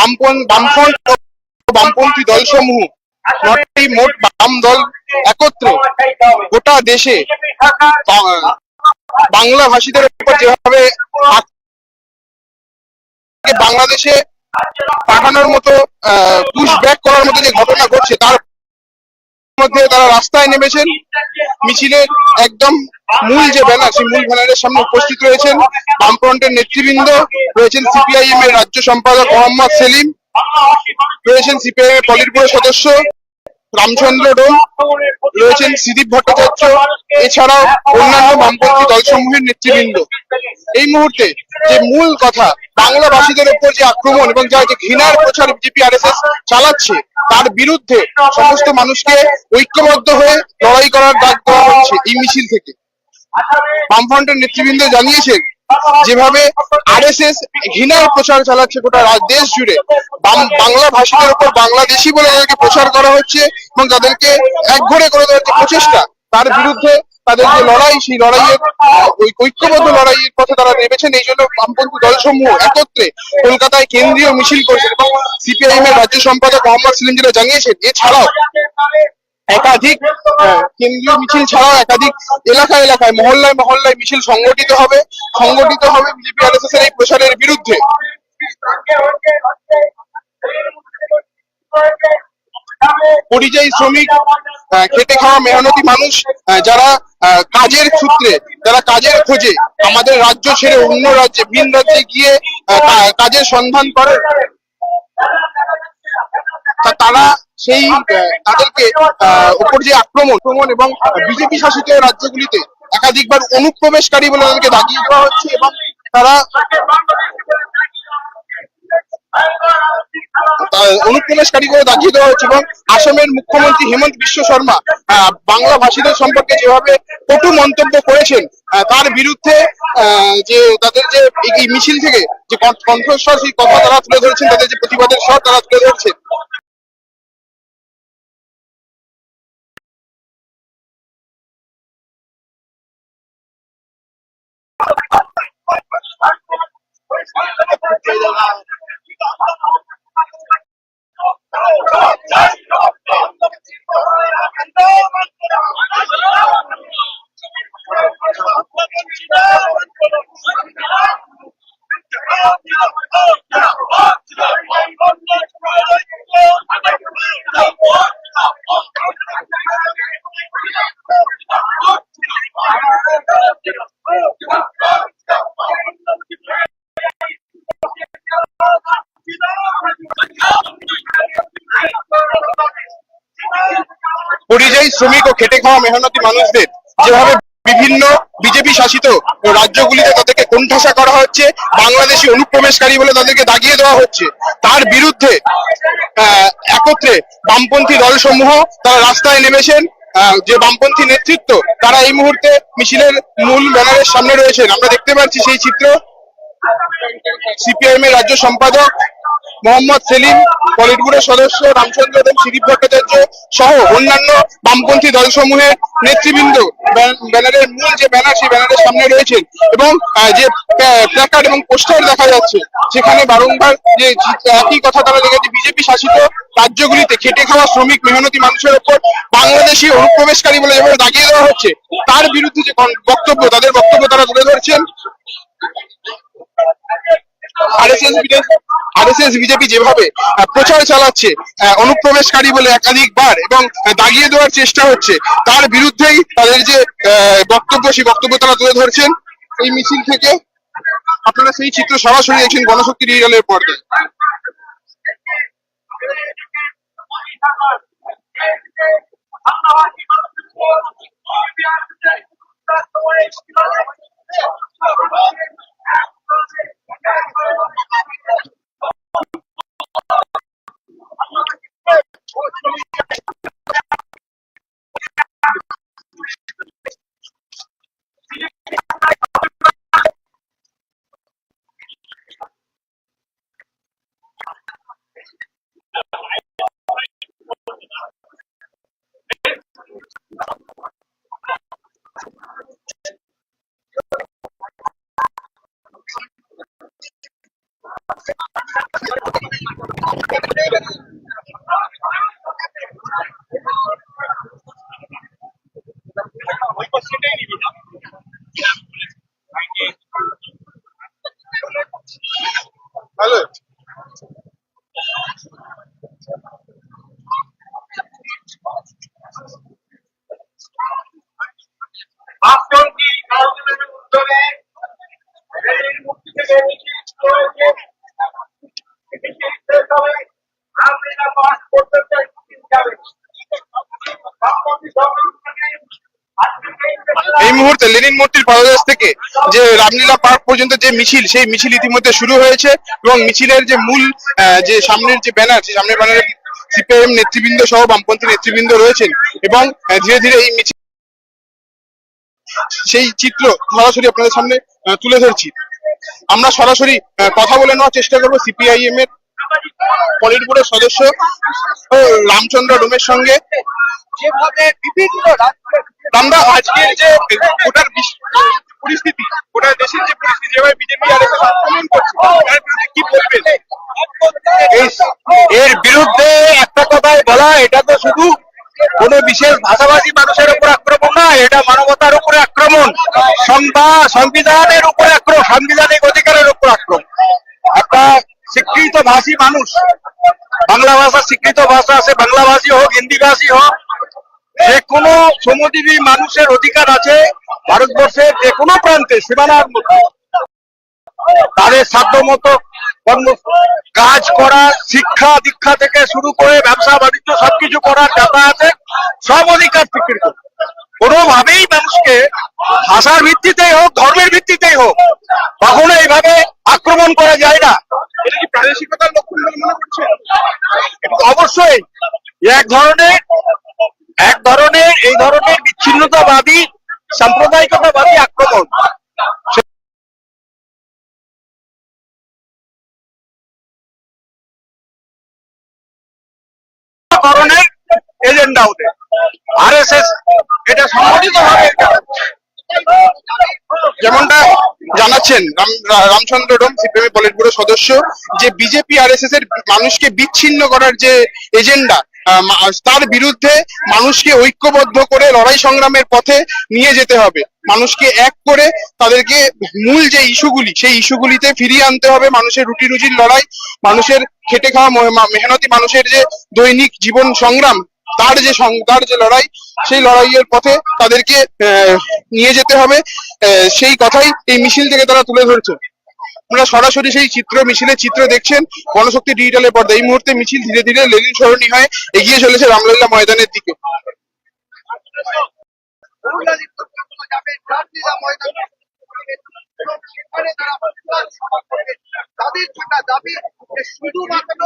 বামপন- বামফ্রন্ট বামপন্থী দলসমূহ নটি মোট বাম দল একত্রে গোটা দেশে বাংলা ভাষীদের উপর যেভাবে বাংলাদেশে পাঠানোর মতো পুশ ব্যাক করার মতো যে ঘটনা ঘটছে, তার মধ্যে তারা রাস্তায় নেমেছেন। মিছিলের একদম মূল যে ব্যানার, সেই মূল ব্যানারের সামনে উপস্থিত রয়েছেন বামফ্রন্টের নেতৃবৃন্দ, রয়েছেন সিপিআইএম এর রাজ্য সম্পাদক মোহাম্মদ সেলিম, রয়েছেন সিপিআইএম এর পলিটব্যুরো সদস্য রামচন্দ্র ডোম রয়েছেন সিদীপ ভট্টাচার্য, এছাড়াও অন্যান্য বামপন্থী দলসমূহের নেতৃবৃন্দ। এই মুহূর্তে যে মূল কথা বাংলা ভাষীদের উপর যে আক্রমণ এবং যা যে ঘৃণার প্রচার বিজেপি আর চালাচ্ছে তার বিরুদ্ধে সমস্ত মানুষকে ঐক্যবদ্ধ হয়ে লড়াই করার ডাক দেওয়া হচ্ছে এই মিছিল থেকে। বামফ্রন্টের নেতৃবৃন্দ জানিয়েছেন যেভাবে আরএসএস ঘৃণার প্রচার চালাচ্ছে গোটা দেশ জুড়ে বাংলা ভাষীদের উপর বাংলাদেশি বলে তাদেরকে প্রচার করা হচ্ছে এবং তাদেরকে একঘরে করে দেওয়ার যে প্রচেষ্টা তার বিরুদ্ধে তাদের যে লড়াই সেই লড়াইয়ের ওই ঐক্যবদ্ধ লড়াইয়ের পথে তারা নেমেছেন এই জন্য বামপন্থী দলসমূহ একত্রে কলকাতায় কেন্দ্রীয় মিছিল করেছেন এবং সিপিআইএম এর রাজ্য সম্পাদক মোহাম্মদ সেলিম যেটা জানিয়েছেন এছাড়াও একাধিক কেন্দ্রীয় মিছিল ছাড়াও একাধিক এলাকায় এলাকায় মহল্লায় মহল্লায় মিছিল সংগঠিত হবে সংগঠিত হবে বিজেপি আরএসএস এর এই প্রচারের বিরুদ্ধে। পরিযায়ী শ্রমিক খেটে খাওয়া মেহনতি মানুষ যারা কাজের সূত্রে, যারা কাজের খোঁজে আমাদের রাজ্য ছেড়ে অন্য রাজ্যে, ভিন রাজ্যে গিয়ে কাজের সন্ধান করে তারা সেই তাদেরকে উপর যে আক্রমণ আক্রমণ এবং বিজেপি শাসিত রাজ্যগুলিতে একাধিকবার অনুপ্রবেশকারী বলে তাদেরকে দাগিয়ে দেওয়া হচ্ছে এবং তারা অনুপ্রবেশকারী করে দাগিয়ে দেওয়া হচ্ছে এবং আসামের মুখ্যমন্ত্রী হেমন্ত বিশ্ব শর্মা বাংলা ভাষীদের সম্পর্কে যেভাবে কটু মন্তব্য করেছেন তার বিরুদ্ধে যে তাদের যে এই- মিছিল থেকে যে কণ্ঠ- কণ্ঠস্বর সেই কথা তারা তুলে ধরেছেন, তাদের যে প্রতিবাদের স্বর তারা তুলে ধরছেন। পরিযায়ী শ্রমিক ও খেটে খাওয়া মেহনতি মানুষদের যেভাবে বিভিন্ন বিজেপি শাসিত রাজ্যগুলিতে তাদেরকে কোণঠাসা করা হচ্ছে, বাংলাদেশি অনুপ্রবেশকারী বলে তাদেরকে দাগিয়ে দেওয়া হচ্ছে, তার বিরুদ্ধে একত্রে বামপন্থী দলসমূহ তারা রাস্তায় নেমেছেন যে বামপন্থী নেতৃত্ব, তারা এই মুহূর্তে মিছিলের মূল ব্যানারের সামনে রয়েছেন। আমরা দেখতে পাচ্ছি সেই চিত্র। সিপিআইএম এর রাজ্য সম্পাদক মোহাম্মদ সেলিম পলিটব্যুরো সদস্য, রামচন্দ্র দেব সিদীপ ভট্টাচার্য সহ অন্যান্য বামপন্থী দলসমূহের নেতৃবৃন্দ। ব্যান- ব্যানারের মূল যে ব্যানার, সেই ব্যানারের সামনে রয়েছেন। এবং যে প্ল্যাকার্ড এবং পোস্টার দেখা যাচ্ছে, সেখানে বারংবার যে একই কথা তারা লেগেছে বিজেপি শাসিত রাজ্যগুলিতে খেটে খাওয়া শ্রমিক মেহনতি মানুষের ওপর বাংলাদেশি অনুপ্রবেশকারী বলে যেভাবে দাগিয়ে দেওয়া হচ্ছে। তার বিরুদ্ধে যে বক্তব্য, তাদের বক্তব্য তারা তুলে ধরছেন। আর আরএসএস আরএসএস, বিজেপি যেভাবে প্রচার চালাচ্ছে অনুপ্রবেশকারী বলে একাধিকবার এবং দাগিয়ে দেওয়ার চেষ্টা হচ্ছে, তার বিরুদ্ধেই তাদের যে বক্তব্য, সেই বক্তব্য তারা তুলে ধরছেন। এই মিছিল থেকে আপনারা সেই চিত্র সরাসরি দেখছেন গণশক্তি ডিজিটালের পর্দায়। আমরা Hello. এই মুহূর্তে লেনিন মূর্তির পাদদেশ থেকে যে রামলীলা পার্ক পর্যন্ত যে মিছিল, সেই মিছিল ইতিমধ্যে শুরু হয়েছে এবং মিছিলের যে মূল যে সামনের যে ব্যানার, সেই সামনের ব্যানারে সিপিআইএম নেতৃবৃন্দ সহ বামপন্থী নেতৃবৃন্দ রয়েছেন এবং ধীরে ধীরে এই মিছিল সেই চিত্র সরাসরি আপনাদের সামনে তুলে ধরছি। আমরা সরাসরি কথা বলে নেওয়ার চেষ্টা করব সিপিআইএম এর পলিট সদস্য রামচন্দ্র ডোমের সঙ্গে। যেভাবে বিভিন্ন আমরা আজকের যে গোটার পরিস্থিতি গোটা দেশের যে পরিস্থিতি যেভাবে বিজেপি আর আক্রমণ করছে তার বিরুদ্ধে কি বলবেন? এর বিরুদ্ধে একটা কথাই বলা এটা তো শুধু কোন বিশেষ ভাষাভাষী মানুষের উপর আক্রমণ না এটা মানবতার উপরে আক্রমণ সংবিধানের উপরে আক্রমণ সাংবিধানিক অধিকারের উপর আক্রমণ। একটা স্বীকৃত ভাষী মানুষ। বাংলা ভাষা স্বীকৃত ভাষা আছে, বাংলা ভাষী হোক, হিন্দি ভাষী হোক, যে কোনো শ্রমজীবী মানুষের অধিকার আছে ভারতবর্ষের যে কোনো প্রান্তে, সীমানার মধ্যে। তাদের সাধ্য মতো কর্ম, কাজ করা, শিক্ষা দীক্ষা থেকে শুরু করে ব্যবসা, বাণিজ্য, সবকিছু করার যাতায়াতে সব অধিকার স্বীকৃত কোনোভাবেই মানুষকে ভাষার ভিত্তিতেই হোক, ধর্মের ভিত্তিতেই হোক, কখনো এইভাবে আক্রমণ করা যায় না। এটা কি প্রাদেশিকতার লক্ষণ বলে মনে করছেন? অবশ্যই। এক ধরনের এক ধরনের এই ধরনের বিচ্ছিন্নতাবাদী, সাম্প্রদায়িকতাবাদী আক্রমণ। ধরনের এজেন্ডা ওদের। আর এটা সংগঠিত ভাবে যেমনটা জানাচ্ছেন Ramchandra Dom CPM polit bureau সদস্য যে বিজেপি আর এস এর মানুষকে বিচ্ছিন্ন করার যে এজেন্ডা তার বিরুদ্ধে মানুষকে ঐক্যবদ্ধ করে লড়াই সংগ্রামের পথে নিয়ে যেতে হবে। মানুষকে এক করে তাদেরকে মূল যে ইস্যুগুলি, সেই ইস্যুগুলিতে ফিরিয়ে আনতে হবে। মানুষের রুটি রুজির লড়াই, মানুষের খেটে খাওয়া মেহনতি মানুষের যে দৈনিক জীবন সংগ্রাম তার যে তার যে লড়াই, সেই লড়াইয়ের পথে তাদেরকে নিয়ে যেতে হবে। সেই কথাই এই মিছিল থেকে তারা তুলে ধরছে। আপনারা সরাসরি সেই চিত্র, মিছিলের চিত্র দেখছেন। গণশক্তি ডিজিটালের পর্দা এই মুহূর্তে মিছিল ধীরে ধীরে লেলিন সরণি হয়ে এগিয়ে চলেছে রামলীলা ময়দানের দিকে। তাদের দাবি শুধুমাত্র